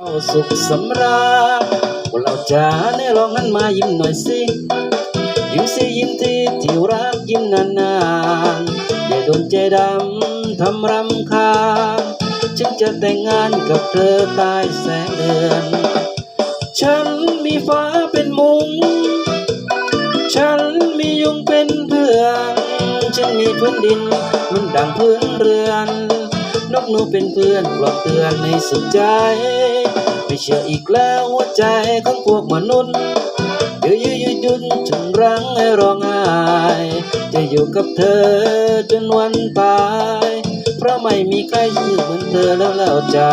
เอาสุขสำราญพวกเราจ๋าในลองนั้นมายิ้มหน่อยสิยิ้มสิยิ้มที่ที่รักยิ้มนานๆอย่าโดนใจดำทำรำคาญฉันจะแต่งงานกับเธอใต้แสงเดือนฉันมีฟ้าเป็นมุง ฉันมียุงเป็นเพื่อน ฉันมีพื้นดินมันดังพื้นเรือน นกหนูเป็นเพื่อนปลอบเตือนในสุขใจ ไม่เชื่ออีกแล้วหัวใจของพวกมนุษย์ยืดยืดยืดยุนจนรังให้ร้องไห้จะอยู่กับเธอจนวันตาย เพราะไม่มีใครชื่อเหมือนเธอแล้วแล้วจ้า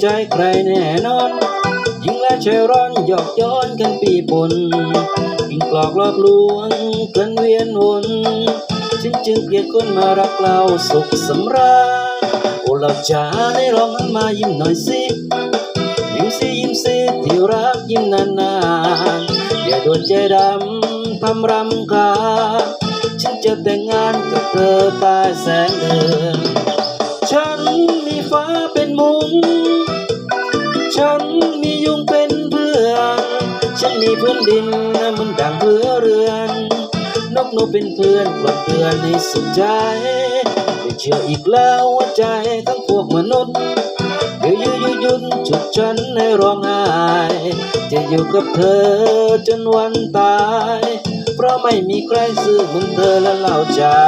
ใจใครแน่นอน ยิ่งและใจร้อนหยอกย้อนกันปีปนยิ่งกลอกลอกลวงกันเวียนวนฉันจึงเกลียดคนมารักเราสุขสำราญโอ้เราจ๋าได้ลองหันมายิ้มหน่อยสิยิ้มสิยิ้มสิที่รักยิ้มนานๆอย่าโดนใจดำทำรำคาญฉันจะแต่งงานกับเธอใต้แสงเดือน ฉันมียุงเป็นเพื่อน ฉันมีพื้นดินมันดังเพื่อเรือน นกนูเป็นเพื่อนปลอบเตือนในสุขใจไม่เชื่ออีกแล้วว่าใจของพวกมนุษย์ยืดยืดยืดยุนจุดฉันให้ร้องไห้จะอยู่กับเธอจนวันตาย เพราะไม่มีใครซื่อเหมือนเธอและเราจ้า